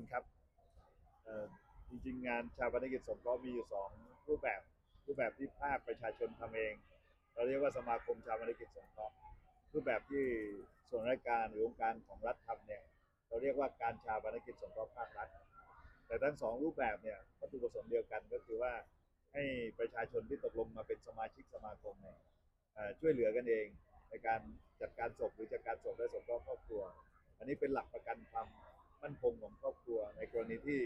คุณครับจริงๆ งานชาปนกิจสงเคราะห์มีอยู่สองรูปแบบรูปแบบที่ภาคประชาชนทำเอง เราเรียกว่าสมาคมชาปนกิจสงเคราะห์รูปแบบที่ส่วนราชการหรือองค์การของรัฐทำเนี่ยเราเรียกว่าการชาปนกิจสงเคราะห์ภาครัฐ แต่ทั้งสองรูปแบบเนี่ยวัตถุประสงค์เดียวกันก็คือว่าให้ประชาชนที่ตกลงมาเป็นสมาชิกสมาคมเนี่ยช่วยเหลือกันเองในการจัดการศพหรือจัดการศพและสงเคราะห์ครอบครัว อันนี้เป็นหลักประกันความ มั่นคงของครอบครัว ในกรณีที่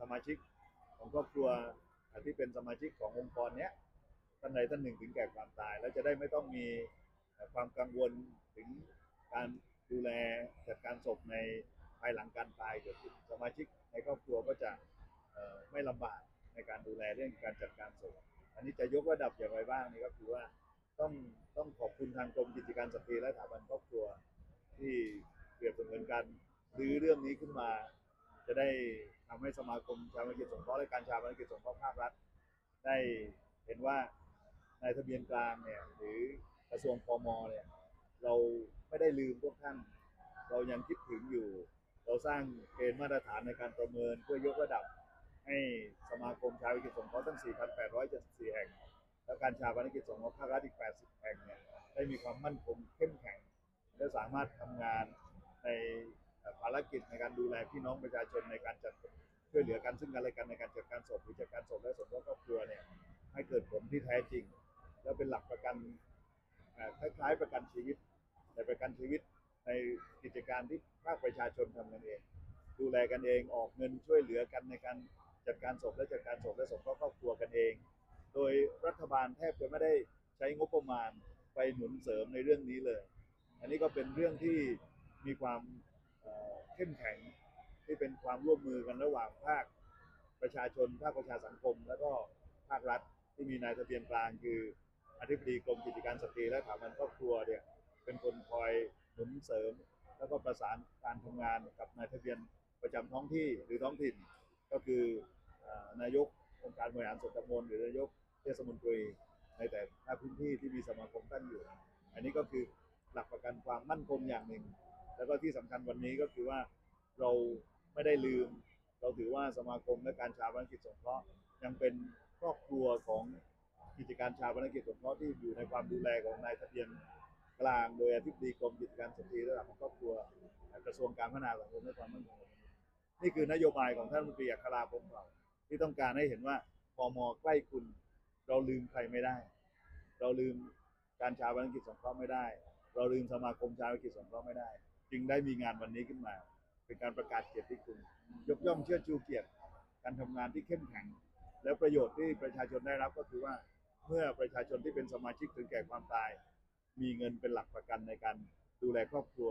สมาชิกของครอบครัวที่เป็นสมาชิกขององค์กรเนี้ยท่านใดท่านหนึ่งถึงแก่ความตาย แล้วจะได้ไม่ต้องมีความกังวลถึงการดูแลจัดการศพในภายหลังการตายเกิดขึ้นสมาชิกในครอบครัวก็จะไม่ลำบากในการดูแลเรื่องการจัดการศพอันนี้จะยกระดับอย่างไรบ้างนี่ก็คือว่าต้องต้องขอบคุณทางกรมกิจการสตรีและสถาบันครอบครัวที่เปรียบเสมือนกัน รื้อเรื่องนี้ขึ้นมา จะได้ทำให้สมาคมชาวธุรกิจสงเคราะห์และการชาวธุรกิจสงเคราะห์ภาครัฐ ได้เห็นว่าในทะเบียนกลางเนี่ยหรือกระทรวงพมเนี่ยเราไม่ได้ลืมพวกท่าน เรายังคิดถึงอยู่ เราสร้างเกณฑ์มาตรฐานในการประเมินเพื่อยกระดับ ให้สมาคมชาวธุรกิจสงเคราะห์ทั้ง 4,874 แห่ง และการชาวธุรกิจสงเคราะห์ภาครัฐอีก 80 แห่งเนี่ยได้มีความมั่นคงเข้มแข็งและสามารถทำงานใน ภารกิจในการดูแลพี่น้องประชาชนในการจัดช่วยเหลือกันซึ่งกันและกันในการจัดการศพหรือจัดการศพและสมรสครอบครัวเนี่ยให้เกิดผลที่แท้จริง แล้วเป็นหลักประกันคล้ายๆประกันชีวิตแต่ประกันชีวิตในกิจการที่ภาคประชาชนทำกันเอง ดูแลกันเองออกเงินช่วยเหลือกันในการจัดการศพและจัดการศพและสมรสครอบครัวกันเอง โดยรัฐบาลแทบจะไม่ได้ใช้งบประมาณไปหนุนเสริมในเรื่องนี้เลย อันนี้ก็เป็นเรื่องที่มีความ เข้มแข็งที่เป็นความร่วมมือกันระหว่างภาคประชาชน ภาคประชาสังคม แล้วก็ภาครัฐที่มีนายทะเบียนกลางคืออธิบดีกรมกิจการสตรีและสถาบันครอบครัวเนี่ยเป็นคนคอยหนุนเสริม แล้วก็ประสานการทำงานกับนายทะเบียนประจำท้องที่หรือท้องถิ่น ก็คือเอ่อนายกองค์การบริหารส่วนตำบลหรือนายกเทศมนตรีในแต่ละพื้นที่ที่มีสมาคมตั้งอยู่ อันนี้ก็คือหลักประกันความมั่นคงอย่างหนึ่ง แล้วก็ที่สำคัญวันนี้ก็คือว่าเราไม่ได้ลืม เราถือว่าสมาคมและการชาปนกิจสงเคราะห์ยังเป็นครอบครัวของกิจการชาปนกิจสงเคราะห์ที่อยู่ในความดูแลของนายทะเบียนกลางโดยอธิบดีกรมกิจการสตรีระดับของครอบครัวกระทรวงการพัฒนาสังคมและความมั่นคงนี่คือนโยบายของท่านมนตรีอัคราพงศ์เราที่ต้องการให้เห็นว่าพมใกล้คุณ เราลืมใครไม่ได้ เราลืมการชาปนกิจสงเคราะห์ไม่ได้ เราลืมสมาคมชาปนกิจสงเคราะห์ไม่ได้ จึงได้มีงานวันนี้ขึ้นมา เป็นการประกาศเกียรติคุณ ยกย่องเชิดชูเกียรติ การทำงานที่เข้มแข็ง แล้วประโยชน์ที่ประชาชนได้รับก็คือว่า เมื่อประชาชนที่เป็นสมาชิกถึงแก่ความตาย มีเงินเป็นหลักประกันในการดูแลครอบครัว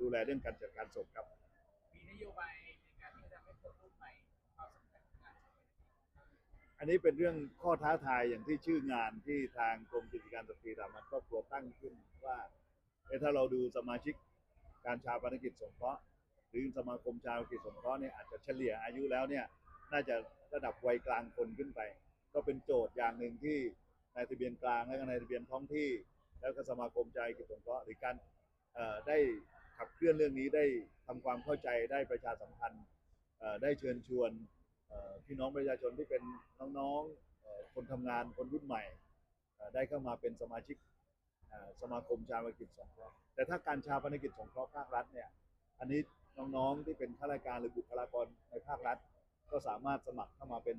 ดูแลเรื่องการจัดการศพครับ มีนโยบายในการที่จะทำให้คนรุ่นใหม่ความสำคัญของการอันนี้เป็นเรื่องข้อท้าทายอย่างที่ชื่องานที่ทางกรมกิจการสตรีสามัญครอบครัวตั้งขึ้นว่าเอ๊ะถ้าเราดูสมาชิก การชาปนกิจสงเคราะห์หรือสมาคมชาปนกิจสงเคราะห์เนี่ยอาจจะเฉลี่ยอายุแล้วเนี่ยน่าจะระดับวัยกลางคนขึ้นไป ก็เป็นโจทย์อย่างหนึ่งที่นายทะเบียนกลางและนายทะเบียนท้องที่ แล้วก็สมาคมชาปนกิจสงเคราะห์หรือการได้ขับเคลื่อนเรื่องนี้ได้ทำความเข้าใจได้ประชาสัมพันธ์ได้เชิญชวนพี่น้องประชาชนที่เป็นน้องๆคนทำงานคนรุ่นใหม่ ได้เข้ามาเป็นสมาชิก สมาคมชาปนกิจสงเคราะห์แต่ถ้าการชาปนกิจสงเคราะห์ภาครัฐเนี่ยอันนี้น้องๆที่เป็นข้าราชการหรือบุคลากรในภาครัฐ ก็สามารถสมัครเข้ามาเป็น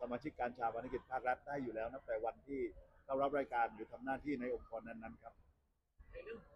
สมาชิกการชาปนกิจภาครัฐได้อยู่แล้วนับแต่วันที่เข้ารับรายการหรือทำหน้าที่ในองค์กรนั้นๆครับในเรื่องของ